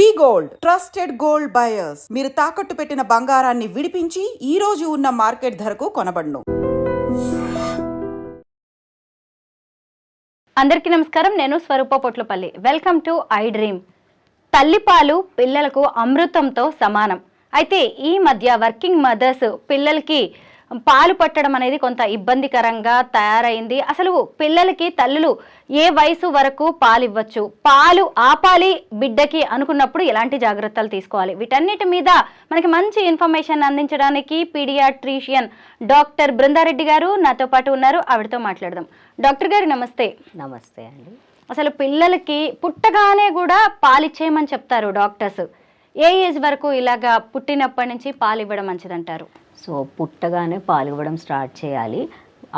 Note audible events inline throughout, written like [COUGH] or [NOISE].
V gold trusted gold buyers. మీరు తాకట్టు పెట్టిన బంగారాన్ని విడిపించి ఈ రోజు ఉన్న మార్కెట్ ధరకు కొనబడును. అందరికీ నమస్కారం. నేను Swaroopa Potlapalli. Welcome to I dream తల్లిపాలు పిల్లలకు అమృతంతో సమానం. అయితే ఈ మధ్య వర్కింగ్ మదర్స్ పిల్లలకి పాలు పట్టడం అనేది కొంత ఇబ్బందికరంగా తయారైంది. అసలు పిల్లలకి తల్లులు ఏ వయసు వరకు పాలు ఇవ్వచ్చు పాలు ఆపాలి బిడ్డకి అనుకున్నప్పుడు ఎలాంటి జాగ్రత్తలు తీసుకోవాలి? వీటన్నిటి మీద మనకి మంచి ఇన్ఫర్మేషన్ అందించడానికి పీడియాట్రిషియన్ డాక్టర్ బృందారెడ్డి గారు నాతో పాటు ఉన్నారు. ఆవిడతో మాట్లాడదాం. డాక్టర్ గారు నమస్తే. నమస్తే అండి. అసలు పిల్లలకి పుట్టగానే కూడా పాలిచ్చేయమని చెప్తారు డాక్టర్స్. ఏ ఏజ్ వరకు ఇలాగా పుట్టినప్పటి నుంచి పాలు ఇవ్వడం మంచిదంటారు? సో పుట్టగానే పాలు ఇవ్వడం స్టార్ట్ చేయాలి.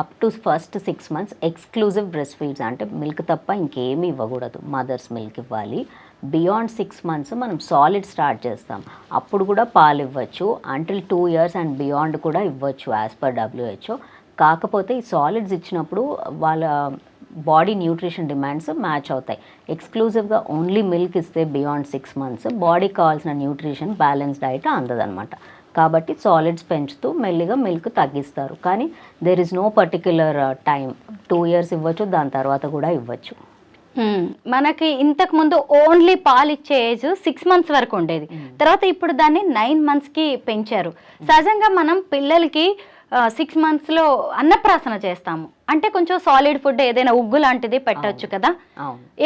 Up to first six months exclusive breast feeds అంటే మిల్క్ తప్ప ఇంకేమీ ఇవ్వకూడదు. మదర్స్ మిల్క్ ఇవ్వాలి. బియాండ్ సిక్స్ మంత్స్ మనం సాలిడ్ స్టార్ట్ చేస్తాం. అప్పుడు కూడా పాలు ఇవ్వచ్చు until two years and beyond కూడా ఇవ్వచ్చు యాజ్ పర్ డబ్ల్యూహెచ్ఓ కాకపోతే ఈ సాలిడ్స్ ఇచ్చినప్పుడు వాళ్ళ బాడీ న్యూట్రిషన్ డిమాండ్స్ మ్యాచ్ అవుతాయి. ఎక్స్క్లూజివ్గా ఓన్లీ మిల్క్ ఇస్తే బియాండ్ సిక్స్ మంత్స్ బాడీకి కావాల్సిన న్యూట్రిషన్ బ్యాలెన్స్ డైట్ అందదనమాట కాబట్టి సాలిడ్స్ పెంచుతూ మెల్లిగా మిల్క్ తగ్గిస్తారు. కానీ there is no particular time two years ఇవ్వచ్చు దాని తర్వాత కూడా ఇవ్వచ్చు. మనకి ఇంతకు ముందు ఓన్లీ పాలు ఇచ్చే ఏజ్ సిక్స్ మంత్స్ వరకు ఉండేది. తర్వాత ఇప్పుడు దాన్ని నైన్ మంత్స్కి పెంచారు. సహజంగా మనం పిల్లలకి సిక్స్ మంత్స్లో అన్నప్రాసన చేస్తాము. అంటే కొంచెం సాలిడ్ ఫుడ్ ఏదైనా ఉగ్గు లాంటిది పెట్టొచ్చు కదా?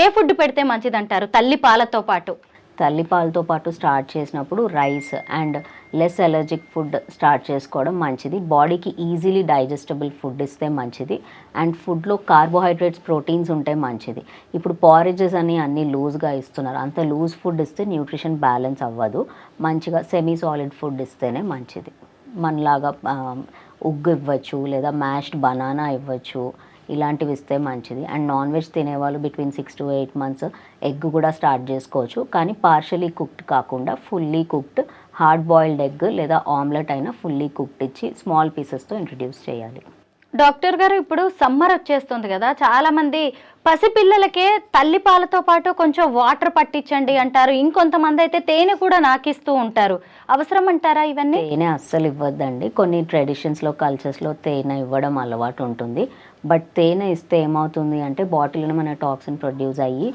ఏ ఫుడ్ పెడితే మంచిది అంటారు తల్లి పాలతో పాటు. తల్లిపాలతో పాటు స్టార్ట్ చేసినప్పుడు rice and less allergic food start చేసుకోవడం మంచిది. బాడీకి ఈజీలీ డైజెస్టబుల్ ఫుడ్ ఇస్తే మంచిది. అండ్ ఫుడ్లో కార్బోహైడ్రేట్స్ ప్రోటీన్స్ ఉంటే మంచిది. ఇప్పుడు పారేజెస్ అని అన్నీ లూజ్గా ఇస్తున్నారు. అంత లూజ్ ఫుడ్ ఇస్తే న్యూట్రిషన్ బ్యాలెన్స్ అవ్వదు. మంచిగా సెమీ సాలిడ్ ఫుడ్ ఇస్తేనే మంచిది. మనలాగా ఉగ్గు ఇవ్వచ్చు లేదా మ్యాష్డ్ బనానా ఇవ్వచ్చు. ఇలాంటివి ఇస్తే మంచిది. అండ్ నాన్ వెజ్ తినేవాళ్ళు between six to eight months egg కూడా స్టార్ట్ చేసుకోవచ్చు. కానీ పార్షలీ కుక్డ్ కాకుండా fully cooked hard boiled egg లేదా ఆమ్లెట్ అయినా ఫుల్లీ కుక్డ్ ఇచ్చి స్మాల్ పీసెస్తో ఇంట్రడ్యూస్ చేయాలి. డాక్టర్ గారు ఇప్పుడు సమ్మర్ వచ్చేస్తుంది కదా. చాలా మంది పసిపిల్లలకే తల్లి పాలతో పాటు కొంచెం వాటర్ పట్టించండి అంటారు. ఇంకొంతమంది అయితే తేనె కూడా నాకిస్తూ ఉంటారు. అవసరం అంటారా ఇవన్నీ? తేనె అస్సలు ఇవ్వద్దండి. కొన్ని ట్రెడిషన్స్లో కల్చర్స్లో తేనె ఇవ్వడం అలవాటు ఉంటుంది. బట్ తేనె ఇస్తే ఏమవుతుంది అంటే బాటిల్ని మన టాక్సిన్ ప్రొడ్యూస్ అయ్యి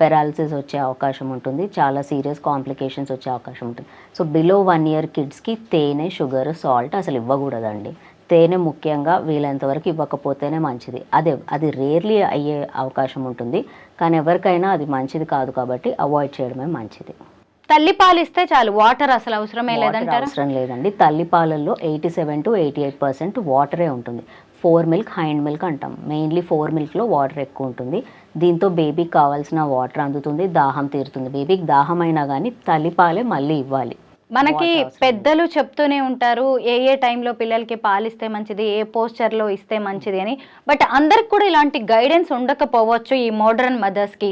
పెరాలసిస్ వచ్చే అవకాశం ఉంటుంది. చాలా సీరియస్ కాంప్లికేషన్స్ వచ్చే అవకాశం ఉంటుంది. సో బిలో వన్ ఇయర్ కిడ్స్కి తేనె షుగర్ సాల్ట్ అసలు ఇవ్వకూడదండి. తేనె ముఖ్యంగా వీలైనంత వరకు ఇవ్వకపోతేనే మంచిది. అదే అది రేర్లీ అయ్యే అవకాశం ఉంటుంది. కానీ ఎవరికైనా అది మంచిది కాదు కాబట్టి అవాయిడ్ చేయడమే మంచిది. తల్లి పాలు ఇస్తే చాలు. వాటర్ అసలు అవసరమే లేదంటారా? అవసరం లేదండి. తల్లి పాలల్లో eighty seven to eighty eight percent వాటరే ఉంటుంది. ఫోర్ మిల్క్ హైండ్ మిల్క్ అంటాం. మెయిన్లీ ఫోర్ మిల్క్లో వాటర్ ఎక్కువ ఉంటుంది. దీంతో బేబీకి కావాల్సిన వాటర్ అందుతుంది దాహం తీరుతుంది. బేబీకి దాహం అయినా కానీ తల్లిపాలే మళ్ళీ ఇవ్వాలి. మనకి పెద్దలు చెప్తూనే ఉంటారు ఏ ఏ టైంలో పిల్లలకి పాలు ఇస్తే మంచిది ఏ పోస్చర్లో ఇస్తే మంచిది అని. బట్ అందరికి కూడా ఇలాంటి గైడెన్స్ ఉండకపోవచ్చు ఈ మోడర్న్ మదర్స్కి.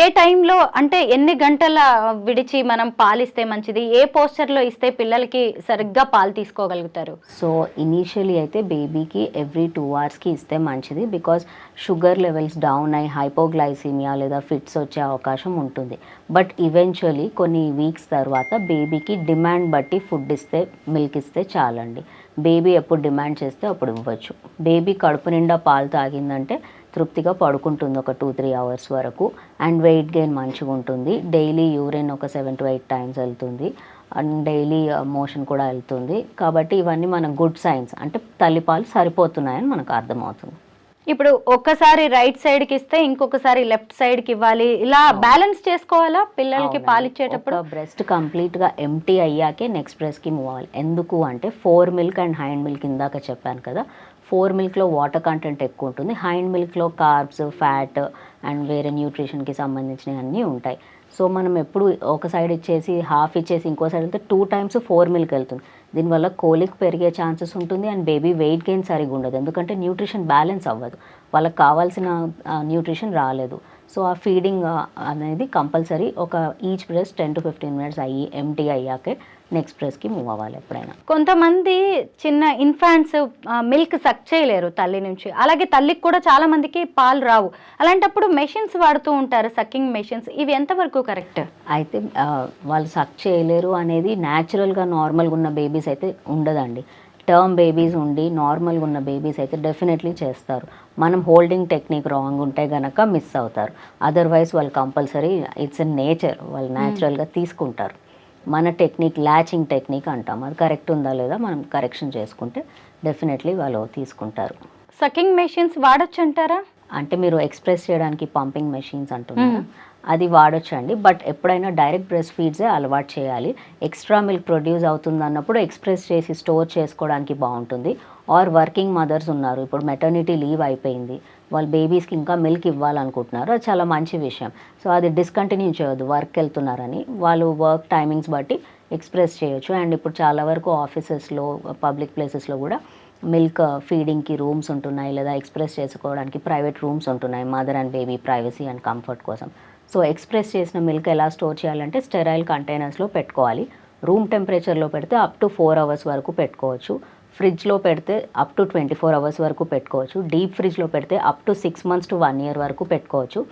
ఏ టైంలో అంటే ఎన్ని గంటల విడిచి మనం పాలు ఇస్తే మంచిది ఏ పోస్చర్లో ఇస్తే పిల్లలకి సరిగ్గా పాలు తీసుకోగలుగుతారు? సో ఇనీషియలీ అయితే బేబీకి ఎవ్రీ టూ అవర్స్కి ఇస్తే మంచిది బికాజ్ షుగర్ లెవెల్స్ డౌన్ అయ్యి హైపోగ్లైసీమియా లేదా ఫిట్స్ వచ్చే అవకాశం ఉంటుంది. బట్ ఈవెన్చువలీ కొన్ని వీక్స్ తర్వాత బేబీకి డిమాండ్ బట్టి ఫుడ్ ఇస్తే మిల్క్ ఇస్తే చాలండి. బేబీ ఎప్పుడు డిమాండ్ చేస్తే అప్పుడు ఇవ్వచ్చు. బేబీ కడుపు నిండా పాలు తాగిందంటే తృప్తిగా పడుకుంటుంది ఒక టూ త్రీ అవర్స్ వరకు. అండ్ వెయిట్ గెయిన్ మంచిగా ఉంటుంది. డైలీ యూరిన్ ఒక సెవెన్ టు ఎయిట్ టైమ్స్ వెళ్తుంది. అండ్ డైలీ మోషన్ కూడా వెళ్తుంది. కాబట్టి ఇవన్నీ మన గుడ్ సైన్స్. అంటే తల్లిపాలు సరిపోతున్నాయని మనకు అర్థమవుతుంది. ఇప్పుడు ఒక్కసారి రైట్ సైడ్కి ఇస్తే ఇంకొకసారి లెఫ్ట్ సైడ్కి ఇవ్వాలి. ఇలా బ్యాలెన్స్ చేసుకోవాలా పిల్లలకి పాలు ఇచ్చేటప్పుడు? బ్రెస్ట్ కంప్లీట్గా ఎంటీ అయ్యాకే నెక్స్ట్ బ్రెస్ట్కి మూవ్ అవ్వాలి. ఎందుకు అంటే fore milk and hind milk ఇందాక చెప్పాను కదా. ఫోర్ మిల్క్లో వాటర్ కంటెంట్ ఎక్కువ ఉంటుంది. హైండ్ మిల్క్లో కార్బ్స్ ఫ్యాట్ అండ్ వేరే న్యూట్రిషన్కి సంబంధించినవి అన్నీ ఉంటాయి. సో మనం ఎప్పుడు ఒక సైడ్ ఇచ్చేసి హాఫ్ ఇచ్చేసి ఇంకో సైడ్ వెళ్తే టూ టైమ్స్ ఫోర్ మిల్క్ వెళ్తుంది. దీనివల్ల కోలిక్ పెరిగే ఛాన్సెస్ ఉంటుంది అండ్ బేబీ వెయిట్ గెయిన్ సరిగా ఉండదు ఎందుకంటే న్యూట్రిషన్ బ్యాలెన్స్ అవ్వదు. వాళ్ళకి కావాల్సిన న్యూట్రిషన్ రాలేదు. సో ఆ ఫీడింగ్ అనేది కంపల్సరీ ఒక each breast ten to fifteen minutes అయ్యి ఎంటీ అయ్యాకే నెక్స్ట్ ప్రెస్కి మూవ్ అవ్వాలి ఎప్పుడైనా. కొంతమంది చిన్న ఇన్ఫాంట్స్ మిల్క్ సక్ చేయలేరు తల్లి నుంచి. అలాగే తల్లికి కూడా చాలా మందికి పాలు రావు. అలాంటప్పుడు మెషిన్స్ వాడుతూ ఉంటారు సక్కింగ్ మెషిన్స్ ఇవి ఎంతవరకు కరెక్ట్ అయితే వాళ్ళు సక్ చేయలేరు అనేది న్యాచురల్గా నార్మల్గా ఉన్న బేబీస్ అయితే ఉండదండి. టర్మ్ బేబీస్ ఉండి నార్మల్గా ఉన్న బేబీస్ అయితే డెఫినెట్లీ చేస్తారు. మనం హోల్డింగ్ టెక్నిక్ రాంగ్ ఉంటే గనక మిస్ అవుతారు. అదర్వైజ్ వాళ్ళు కంపల్సరీ ఇట్స్ ఎ నేచర్ వాళ్ళు న్యాచురల్గా తీసుకుంటారు. మన టెక్నిక్ ల్యాచింగ్ టెక్నిక్ అంటాం. అది కరెక్ట్ ఉందా లేదా మనం కరెక్షన్ చేసుకుంటే డెఫినెట్లీ వాళ్ళు తీసుకుంటారు. సకింగ్ మెషిన్స్ వాడొచ్చు అంటారా అంటే మీరు ఎక్స్ప్రెస్ చేయడానికి పంపింగ్ మెషిన్స్ అంటున్నారు అది వాడొచ్చు అండి బట్ ఎప్పుడైనా డైరెక్ట్ బ్రెస్ట్ ఫీడ్సే అలవాటు చేయాలి. ఎక్స్ట్రా మిల్క్ ప్రొడ్యూస్ అవుతుంది అన్నప్పుడు ఎక్స్ప్రెస్ చేసి స్టోర్ చేసుకోవడానికి బాగుంటుంది. ఆర్ వర్కింగ్ మదర్స్ ఉన్నారు. ఇప్పుడు మెటర్నిటీ లీవ్ అయిపోయింది. వాళ్ళ బేబీస్కి ఇంకా మిల్క్ ఇవ్వాలనుకుంటున్నారు. అది చాలా మంచి విషయం. సో అది డిస్కంటిన్యూ చేయొద్దు. వర్క్ వెళ్తున్నారని. వాళ్ళు వర్క్ టైమింగ్స్ బట్టి ఎక్స్ప్రెస్ చేయొచ్చు. అండ్ ఇప్పుడు చాలా వరకు ఆఫీసెస్లో పబ్లిక్ ప్లేసెస్లో కూడా మిల్క్ ఫీడింగ్కి రూమ్స్ ఉంటున్నాయి లేదా ఎక్స్ప్రెస్ చేసుకోవడానికి ప్రైవేట్ రూమ్స్ ఉంటున్నాయి mother and baby privacy and comfort కోసం. సో ఎక్స్ప్రెస్ చేసిన మిల్క్ ఎలా స్టోర్ చేయాలంటే స్టెరైల్ కంటైనర్స్లో పెట్టుకోవాలి. రూమ్ టెంపరేచర్లో పెడితే అప్ టు ఫోర్ అవర్స్ వరకు పెట్టుకోవచ్చు. ఫ్రిడ్జ్లో పెడితే up to twenty four hours వరకు పెట్టుకోవచ్చు. డీప్ ఫ్రిడ్జ్లో పెడితే up to six months to one year వరకు పెట్టుకోవచ్చు.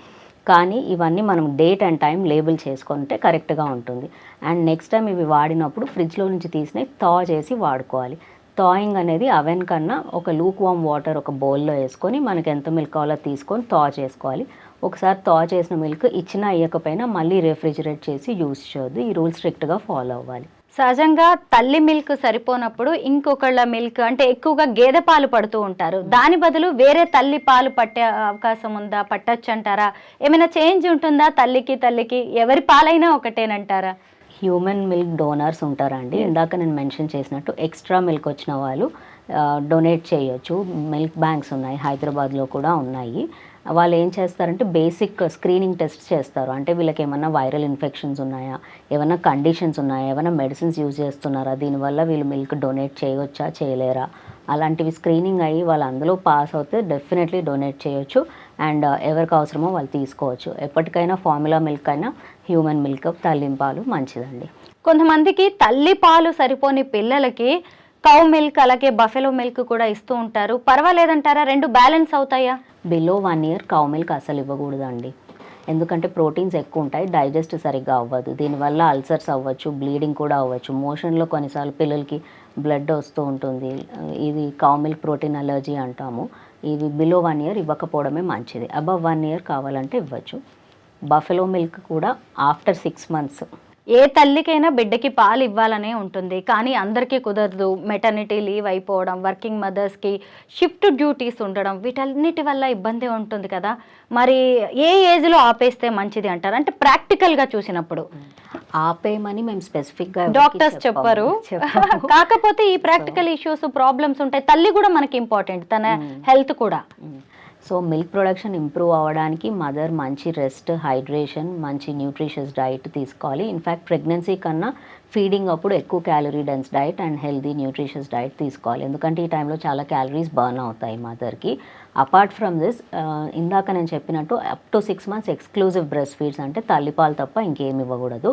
కానీ ఇవన్నీ మనం డేట్ అండ్ టైం లేబుల్ చేసుకుంటే కరెక్ట్గా ఉంటుంది. అండ్ నెక్స్ట్ టైం ఇవి వాడినప్పుడు ఫ్రిడ్జ్లో నుంచి తీసినవి థా చేసి వాడుకోవాలి. థాయింగ్ అనేది అవెన్ కన్నా ఒక లూక్ వామ్ వాటర్ ఒక బౌల్లో వేసుకొని మనకి ఎంత మిల్క్ కావాలో తీసుకొని థా చేసుకోవాలి. ఒకసారి థా చేసిన మిల్క్ ఇచ్చినా అయ్యకపోయినా మళ్ళీ రెఫ్రిజిరేట్ చేసి యూస్ చేయొద్దు. ఈ రూల్ స్ట్రిక్ట్గా ఫాలో అవ్వాలి. సహజంగా తల్లి మిల్క్ సరిపోనప్పుడు ఇంకొకళ్ళ మిల్క్ అంటే ఎక్కువగా గేదె పాలు పడుతూ ఉంటారు. దాని బదులు వేరే తల్లి పాలు పట్టే అవకాశం ఉందా? పట్టచ్చు అంటారా ఏమైనా చేంజ్ ఉంటుందా తల్లికి తల్లికి? ఎవరి పాలైనా ఒకటేనంటారా? హ్యూమన్ మిల్క్ డోనర్స్ ఉంటారండి. ఇందాక నేను మెన్షన్ చేసినట్టు ఎక్స్ట్రా మిల్క్ వచ్చిన వాళ్ళు డొనేట్ చేయొచ్చు. మిల్క్ బ్యాంక్స్ ఉన్నాయి హైదరాబాద్లో కూడా ఉన్నాయి. వాళ్ళు ఏం చేస్తారంటే బేసిక్ స్క్రీనింగ్ టెస్ట్ చేస్తారు. అంటే వీళ్ళకి ఏమైనా వైరల్ ఇన్ఫెక్షన్స్ ఉన్నాయా? ఏమైనా కండిషన్స్ ఉన్నాయా? ఏమైనా మెడిసిన్స్ యూజ్ చేస్తున్నారా? దీనివల్ల వీళ్ళు మిల్క్ డొనేట్ చేయవచ్చా? చేయలేరా? అలాంటివి స్క్రీనింగ్ అయ్యి వాళ్ళు అందులో పాస్ అవుతే డెఫినెట్లీ డొనేట్ చేయొచ్చు. అండ్ ఎవరికి అవసరమో వాళ్ళు తీసుకోవచ్చు. ఎప్పటికైనా ఫార్ములా మిల్క్ అయినా హ్యూమన్ మిల్క్ తల్లింపాలు మంచిదండి. కొంతమందికి తల్లి పాలు సరిపోని పిల్లలకి కౌ మిల్క్ అలాగే బఫెలో మిల్క్ కూడా ఇస్తూ ఉంటారు. పర్వాలేదంటారా? రెండు బ్యాలెన్స్ అవుతాయా? Below one year cow milk అసలు ఇవ్వకూడదండి. ఎందుకంటే ప్రోటీన్స్ ఎక్కువ ఉంటాయి డైజెస్ట్ సరిగ్గా అవ్వదు. దీనివల్ల అల్సర్స్ అవ్వచ్చు బ్లీడింగ్ కూడా అవ్వచ్చు. మోషన్లో కొన్నిసార్లు పిల్లలకి బ్లడ్ వస్తూ ఉంటుంది. ఇది కామిల్క్ ప్రోటీన్ అలర్జీ అంటాము. ఇవి బిలో వన్ ఇయర్ ఇవ్వకపోవడమే మంచిది. అబవ్ వన్ ఇయర్ కావాలంటే ఇవ్వచ్చు. బఫెలో మిల్క్ కూడా ఆఫ్టర్ సిక్స్ మంత్స్ ఏ తల్లికైనా బిడ్డకి పాలు ఇవ్వాలనే ఉంటుంది. కానీ అందరికీ కుదరదు. మెటర్నిటీ లీవ్ అయిపోవడం వర్కింగ్ మదర్స్కి షిఫ్ట్ డ్యూటీస్ ఉండడం వీటన్నిటి వల్ల ఇబ్బంది ఉంటుంది కదా. మరి ఏ ఏజ్లో ఆపేస్తే మంచిది అంటారు? అంటే ప్రాక్టికల్గా చూసినప్పుడు. ఆపేయమని మేము స్పెసిఫిక్గా డాక్టర్స్ చెప్పరు. [LAUGHS] కాకపోతే ఈ ప్రాక్టికల్ ఇష్యూస్ ప్రాబ్లమ్స్ ఉంటాయి. తల్లి కూడా మనకి ఇంపార్టెంట్. తన హెల్త్ కూడా. సో మిల్క్ ప్రొడక్షన్ ఇంప్రూవ్ అవ్వడానికి మదర్ మంచి రెస్ట్ హైడ్రేషన్ మంచి న్యూట్రిషియస్ డైట్ తీసుకోవాలి. ఇన్ఫ్యాక్ట్ ప్రెగ్నెన్సీ కన్నా ఫీడింగ్ అప్పుడు ఎక్కువ calorie dense diet and healthy nutritious diet తీసుకోవాలి. ఎందుకంటే ఈ టైంలో చాలా క్యాలరీస్ బర్న్ అవుతాయి మదర్కి. అపార్ట్ ఫ్రమ్ దిస్ ఇందాక నేను చెప్పినట్టు up to six months exclusive breast feeds అంటే తల్లిపాలు తప్ప ఇంకేమి ఇవ్వకూడదు.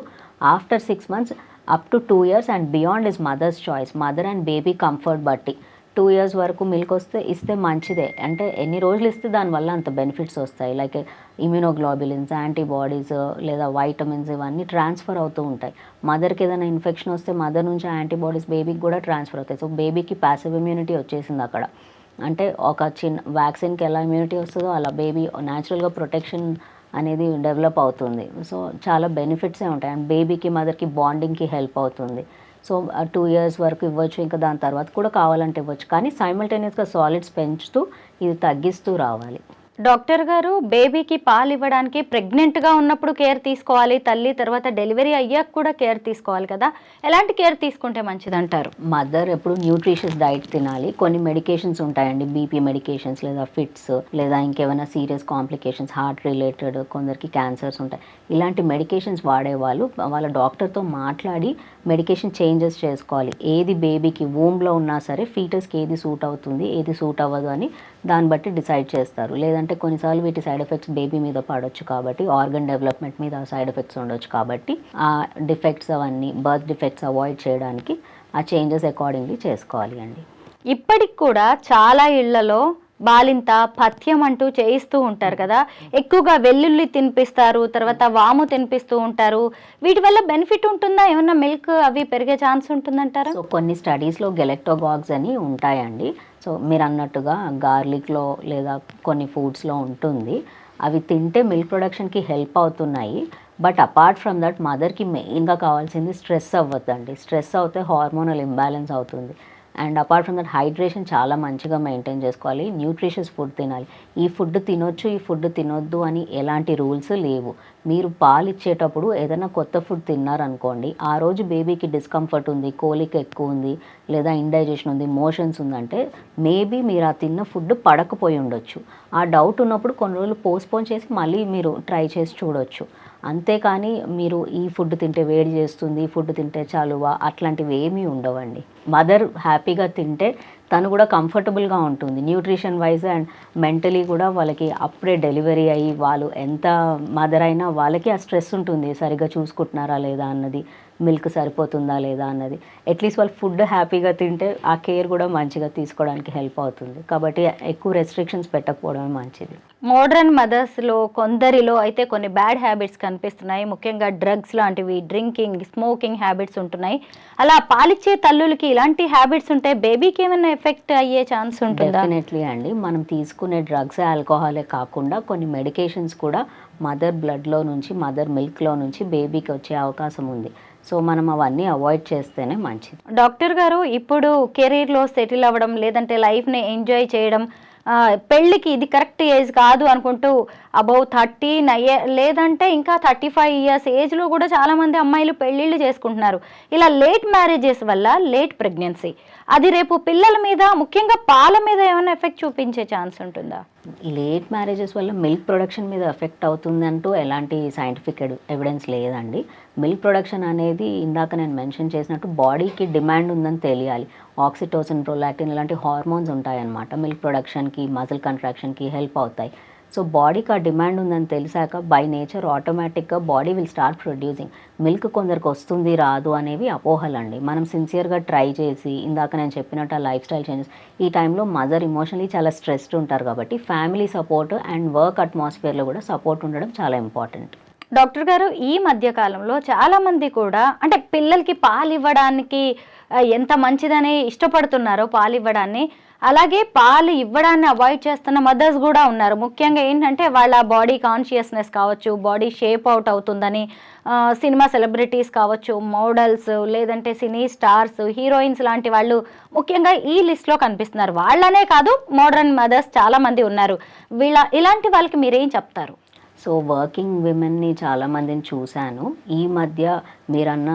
After six months up to two years and beyond is mother's choice. Mother and baby comfort బట్టి. టూ ఇయర్స్ వరకు మిల్క్ వస్తే ఇస్తే మంచిదే. అంటే ఎన్ని రోజులు ఇస్తే దానివల్ల అంత బెనిఫిట్స్ వస్తాయి. లైక్ ఇమ్యూనోగ్లోబులిన్స్ యాంటీబాడీస్ లేదా వైటమిన్స్ ఇవన్నీ ట్రాన్స్ఫర్ అవుతూ ఉంటాయి. మదర్కి ఏదైనా ఇన్ఫెక్షన్ వస్తే మదర్ నుంచి యాంటీబాడీస్ బేబీకి కూడా ట్రాన్స్ఫర్ అవుతాయి. సో బేబీకి ప్యాసివ్ ఇమ్యూనిటీ వచ్చేసింది అక్కడ. అంటే ఒక చిన్న వ్యాక్సిన్కి ఎలా ఇమ్యూనిటీ వస్తుందో అలా బేబీ న్యాచురల్గా ప్రొటెక్షన్ అనేది డెవలప్ అవుతుంది. సో చాలా బెనిఫిట్సే ఉంటాయి. అండ్ బేబీకి మదర్కి బాండింగ్కి హెల్ప్ అవుతుంది. సో టూ ఇయర్స్ వరకు ఇవ్వచ్చు ఇంకా దాని తర్వాత కూడా కావాలంటే ఇవ్వచ్చు. కానీ సైమల్టేనియస్గా సాలిడ్స్ పెంచుతూ ఇది తగ్గిస్తూ రావాలి. డాక్టర్ గారు బేబీకి పాలు ఇవ్వడానికి ప్రెగ్నెంట్గా ఉన్నప్పుడు కేర్ తీసుకోవాలి. తల్లి తర్వాత డెలివరీ అయ్యాక కూడా కేర్ తీసుకోవాలి కదా. ఎలాంటి కేర్ తీసుకుంటే మంచిది అంటారు మదర్ ఎప్పుడు న్యూట్రిషియస్ డైట్ తినాలి. కొన్ని మెడికేషన్స్ ఉంటాయండి. బీపీ మెడికేషన్స్ లేదా ఫిట్స్ లేదా ఇంకేమైనా సీరియస్ కాంప్లికేషన్స్ హార్ట్ రిలేటెడ్ కొందరికి క్యాన్సర్స్ ఉంటాయి. ఇలాంటి మెడికేషన్స్ వాడేవాళ్ళు వాళ్ళ డాక్టర్తో మాట్లాడి మెడికేషన్ చేంజెస్ చేసుకోవాలి. ఏది బేబీకి వూమ్లో ఉన్నా సరే ఫీటస్కి ఏది సూట్ అవుతుంది ఏది సూట్ అవ్వదు అని దాన్ని బట్టి డిసైడ్ చేస్తారు. లేదంటే కొన్నిసార్లు వీటి సైడ్ ఎఫెక్ట్స్ బేబీ మీద పడవచ్చు కాబట్టి ఆర్గన్ డెవలప్మెంట్ మీద సైడ్ ఎఫెక్ట్స్ ఉండొచ్చు కాబట్టి ఆ డిఫెక్ట్స్ అవన్నీ బర్త్ డిఫెక్ట్స్ అవాయిడ్ చేయడానికి ఆ చేంజెస్ అకార్డింగ్లీ చేసుకోవాలి అండి. ఇప్పటికి కూడా చాలా ఇళ్ళలో బాలింత పథ్యం అంటూ చేయిస్తూ ఉంటారు కదా. ఎక్కువగా వెల్లుల్లి తినిపిస్తారు తర్వాత వాము తినిపిస్తూ ఉంటారు. వీటి వల్ల బెనిఫిట్ ఉంటుందా? ఏమన్నా మిల్క్ అవి పెరిగే ఛాన్స్ ఉంటుందంటారా? సో కొన్ని స్టడీస్లో గెలెక్టోగాగ్స్ అని ఉంటాయండి. సో మీరు అన్నట్టుగా గార్లిక్లో లేదా కొన్ని ఫుడ్స్లో ఉంటుంది. అవి తింటే మిల్క్ ప్రొడక్షన్కి హెల్ప్ అవుతున్నాయి. బట్ అపార్ట్ ఫ్రమ్ దట్ మదర్కి మెయిన్గా కావాల్సింది స్ట్రెస్ అవ్వద్దండి. స్ట్రెస్ అవుతే హార్మోనల్ ఇంబ్యాలెన్స్ అవుతుంది. And apart from that hydration చాలా మంచిగా మెయింటైన్ చేసుకోవాలి. న్యూట్రిషియస్ ఫుడ్ తినాలి. ఈ ఫుడ్ తినొచ్చు ఈ ఫుడ్ తినొద్దు అని ఎలాంటి రూల్స్ లేవు. మీరు పాలు ఇచ్చేటప్పుడు ఏదైనా కొత్త ఫుడ్ తిన్నారనుకోండి ఆ రోజు బేబీకి డిస్కంఫర్ట్ ఉంది కోలిక ఎక్కువ ఉంది లేదా ఇండైజెషన్ ఉంది మోషన్స్ ఉందంటే మేబీ మీరు ఆ తిన్న ఫుడ్ పడకపోయి ఉండొచ్చు. ఆ డౌట్ ఉన్నప్పుడు కొన్ని రోజులు పోస్ట్పోన్ చేసి మళ్ళీ మీరు ట్రై చేసి చూడొచ్చు. అంతేకాని మీరు ఈ ఫుడ్ తింటే వేడి చేస్తుంది ఈ ఫుడ్ తింటే చాలువా? అట్లాంటివి ఏమీ ఉండవండి. మదర్ హ్యాపీగా తింటే తను కూడా కంఫర్టబుల్గా ఉంటుంది. న్యూట్రిషన్ వైజ్ అండ్ మెంటలీ కూడా వాళ్ళకి అప్పుడే డెలివరీ అయ్యి వాళ్ళు ఎంత మదర్ అయినా వాళ్ళకి ఆ స్ట్రెస్ ఉంటుంది. సరిగ్గా చూసుకుంటున్నారా లేదా అన్నది మిల్క్ సరిపోతుందా లేదా అన్నది. అట్లీస్ట్ వాళ్ళు ఫుడ్ హ్యాపీగా తింటే ఆ కేర్ కూడా మంచిగా తీసుకోవడానికి హెల్ప్ అవుతుంది. కాబట్టి ఎక్కువ రెస్ట్రిక్షన్స్ పెట్టకపోవడమే మంచిది. మోడర్న్ మదర్స్లో కొందరిలో అయితే కొన్ని బ్యాడ్ హ్యాబిట్స్ కనిపిస్తున్నాయి. ముఖ్యంగా డ్రగ్స్ లాంటివి డ్రింకింగ్ స్మోకింగ్ హ్యాబిట్స్ ఉంటున్నాయి. అలా పాలిచ్చే తల్లులకి ఇలాంటి హ్యాబిట్స్ ఉంటే బేబీకి ఏమైనా ఎఫెక్ట్ అయ్యే ఛాన్స్ ఉంటుందా? డెఫినెట్లీ అండి. మనం తీసుకునే డ్రగ్స్ ఆల్కహాలే కాకుండా కొన్ని మెడికేషన్స్ కూడా మదర్ బ్లడ్లో నుంచి మదర్ మిల్క్లో నుంచి బేబీకి వచ్చే అవకాశం ఉంది. సో మనం అవన్నీ అవాయిడ్ చేస్తేనే మంచిది. డాక్టర్ గారు ఇప్పుడు కెరీర్లో సెటిల్ అవ్వడం లేదంటే లైఫ్ని ఎంజాయ్ చేయడం పెళ్ళికి ఇది కరెక్ట్ ఏజ్ కాదు అనుకుంటూ అబౌవ్ థర్టీ నయ్యే లేదంటే ఇంకా థర్టీ ఫైవ్ ఇయర్స్ ఏజ్లో కూడా చాలామంది అమ్మాయిలు పెళ్ళిళ్ళు చేసుకుంటున్నారు. ఇలా లేట్ మ్యారేజెస్ వల్ల లేట్ ప్రెగ్నెన్సీ. అది రేపు పిల్లల మీద ముఖ్యంగా పాల మీద ఏమైనా ఎఫెక్ట్ చూపించే ఛాన్స్ ఉంటుందా? లేట్ మ్యారేజెస్ వల్ల మిల్క్ ప్రొడక్షన్ మీద ఎఫెక్ట్ అవుతుందంటూ ఎలాంటి సైంటిఫిక్ ఎవిడెన్స్ లేదండి. మిల్క్ ప్రొడక్షన్ అనేది ఇందాక నేను మెన్షన్ చేసినట్టు బాడీకి డిమాండ్ ఉందని తెలియాలి. ఆక్సిటోసిన్ ప్రొలాక్టిన్ ఇలాంటి హార్మోన్స్ ఉంటాయన్నమాట. మిల్క్ ప్రొడక్షన్కి మజిల్ కంట్రాక్షన్కి హెల్ప్ అవుతాయి. సో బాడీకి ఆ డిమాండ్ ఉందని తెలిసాక బై నేచర్ ఆటోమేటిక్గా body will start producing. Milk కొందరికి వస్తుంది రాదు అనేవి అపోహలండి. మనం సిన్సియర్గా ట్రై చేసి ఇందాక నేను చెప్పినట్టు ఆ లైఫ్ స్టైల్ చేంజెస్ ఈ టైంలో మదర్ ఇమోషనలీ చాలా స్ట్రెస్డ్ ఉంటారు కాబట్టి ఫ్యామిలీ సపోర్ట్ అండ్ వర్క్ అట్మాస్ఫియర్లో కూడా సపోర్ట్ ఉండడం చాలా ఇంపార్టెంట్. డాక్టర్ గారు ఈ మధ్య కాలంలో చాలామంది కూడా అంటే పిల్లలకి పాలు ఇవ్వడానికి ఎంత మంచిదని ఇష్టపడుతున్నారో పాలు ఇవ్వడాన్ని అలాగే పాలు ఇవ్వడాన్ని అవాయిడ్ చేస్తున్న మదర్స్ కూడా ఉన్నారు. ముఖ్యంగా ఏంటంటే వాళ్ళ బాడీ కాన్షియస్నెస్ కావచ్చు బాడీ షేప్ అవుట్ అవుతుందని సినిమా సెలబ్రిటీస్ కావచ్చు మోడల్స్ లేదంటే సినీ స్టార్స్ హీరోయిన్స్ లాంటి వాళ్ళు ముఖ్యంగా ఈ లిస్ట్లో కనిపిస్తున్నారు. వాళ్ళనే కాదు మోడర్న్ మదర్స్ చాలామంది ఉన్నారు. వీళ్ళ ఇలాంటి వాళ్ళకి మీరేం చెప్తారు? సో వర్కింగ్ విమెన్ని చాలామందిని చూశాను. ఈ మధ్య మీరన్న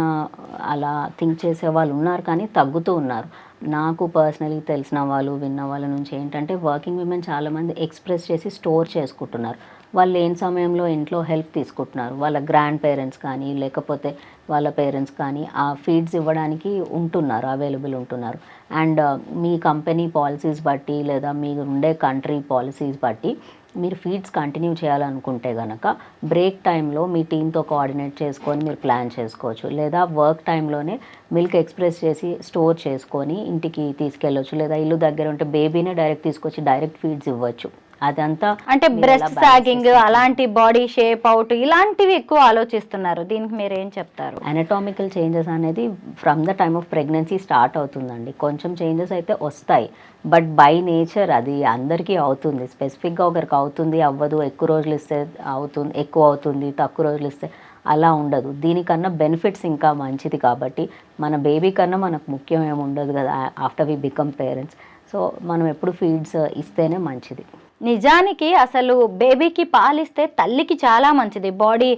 అలా థింక్ చేసే వాళ్ళు ఉన్నారు కానీ తగ్గుతూ ఉన్నారు. నాకు పర్సనలీ తెలిసిన వాళ్ళు విన్న వాళ్ళ నుంచి ఏంటంటే వర్కింగ్ విమెన్ చాలామంది ఎక్స్ప్రెస్ చేసి స్టోర్ చేసుకుంటున్నారు. వాళ్ళు లేని సమయంలో ఇంట్లో హెల్ప్ తీసుకుంటున్నారు. వాళ్ళ గ్రాండ్ పేరెంట్స్ కానీ లేకపోతే వాళ్ళ పేరెంట్స్ కానీ ఆ ఫీడ్స్ ఇవ్వడానికి ఉంటున్నారు అవైలబుల్ ఉంటున్నారు. అండ్ uh, మీ కంపెనీ పాలసీస్ బట్టి లేదా మీరు ఉండే కంట్రీ పాలసీస్ బట్టి మీరు ఫీడ్స్ కంటిన్యూ చేయాలనుకుంటే కనుక బ్రేక్ టైంలో మీ టీంతో కోఆర్డినేట్ చేసుకొని మీరు ప్లాన్ చేసుకోవచ్చు. లేదా వర్క్ టైంలోనే మిల్క్ ఎక్స్ప్రెస్ చేసి స్టోర్ చేసుకొని ఇంటికి తీసుకెళ్ళొచ్చు. లేదా ఇల్లు దగ్గర ఉంటే బేబీనే డైరెక్ట్ తీసుకొచ్చి డైరెక్ట్ ఫీడ్స్ ఇవ్వచ్చు. అదంతా అంటే బ్రెస్ట్ సాగింగ్? అలాంటి బాడీ షేప్ అవుట్ ఇలాంటివి ఎక్కువ ఆలోచిస్తున్నారు. దీనికి మీరు ఏం చెప్తారు? అనటామికల్ చేంజెస్ అనేది from the time of pregnancy start అవుతుందండి. కొంచెం చేంజెస్ అయితే వస్తాయి. బట్ బై నేచర్ అది అందరికీ అవుతుంది. స్పెసిఫిక్గా ఒకరికి అవుతుంది అవ్వదు ఎక్కువ రోజులు ఇస్తే అవుతుంది ఎక్కువ అవుతుంది తక్కువ రోజులు ఇస్తే అలా ఉండదు. దీనికన్నా బెనిఫిట్స్ ఇంకా మంచిది కాబట్టి మన బేబీ కన్నా మనకు ముఖ్యం ఏమి ఉండదు కదా after we become parents so మనం ఎప్పుడు ఫీడ్స్ ఇస్తేనే మంచిది. నిజానికి అసలు బేబీకి పాలిస్తే తల్లికి చాలా మంచిది. బాడీ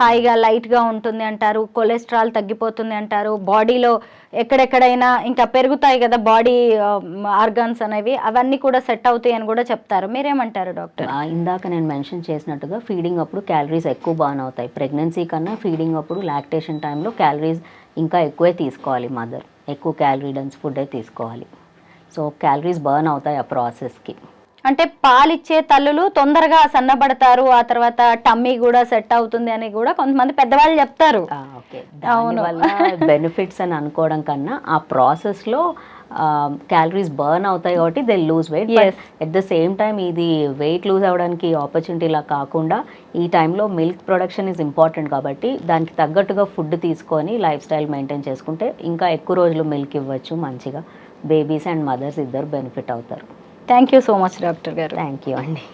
హాయిగా లైట్గా ఉంటుంది అంటారు కొలెస్ట్రాల్ తగ్గిపోతుంది అంటారు. బాడీలో ఎక్కడెక్కడైనా ఇంకా పెరుగుతాయి కదా బాడీ ఆర్గాన్స్ అనేవి అవన్నీ కూడా సెట్ అవుతాయి అని కూడా చెప్తారు. మీరేమంటారు డాక్టర్? ఇందాక నేను మెన్షన్ చేసినట్టుగా ఫీడింగ్ అప్పుడు క్యాలరీస్ ఎక్కువ బర్న్ అవుతాయి. ప్రెగ్నెన్సీ కన్నా ఫీడింగ్ అప్పుడు లాక్టేషన్ టైంలో క్యాలరీస్ ఇంకా ఎక్కువే తీసుకోవాలి మదర్. ఎక్కువ క్యాలరీ డెన్స్ ఫుడ్డే తీసుకోవాలి. సో క్యాలరీస్ బర్న్ అవుతాయి ఆ ప్రాసెస్కి. అంటే పాలిచ్చే తల్లులు తొందరగా సన్నబడతారు ఆ తర్వాత టమ్మీ కూడా సెట్ అవుతుంది అని కూడా కొంతమంది పెద్దవాళ్ళు చెప్తారు. అవును. బెనిఫిట్స్ అని అనుకోవడం కన్నా ఆ ప్రాసెస్లో క్యాలరీస్ బర్న్ అవుతాయి కాబట్టి they lose weight. At the same time ఇది వెయిట్ లూజ్ అవ్వడానికి ఆపర్చునిటీ లా కాకుండా ఈ టైంలో మిల్క్ ప్రొడక్షన్ ఈజ్ ఇంపార్టెంట్ కాబట్టి దానికి తగ్గట్టుగా ఫుడ్ తీసుకొని లైఫ్ స్టైల్ మెయింటైన్ చేసుకుంటే ఇంకా ఎక్కువ రోజులు మిల్క్ ఇవ్వచ్చు మంచిగా. బేబీస్ అండ్ మదర్స్ ఇద్దరు బెనిఫిట్ అవుతారు. Thank you so much doctor గారు. థ్యాంక్ యూ అండి.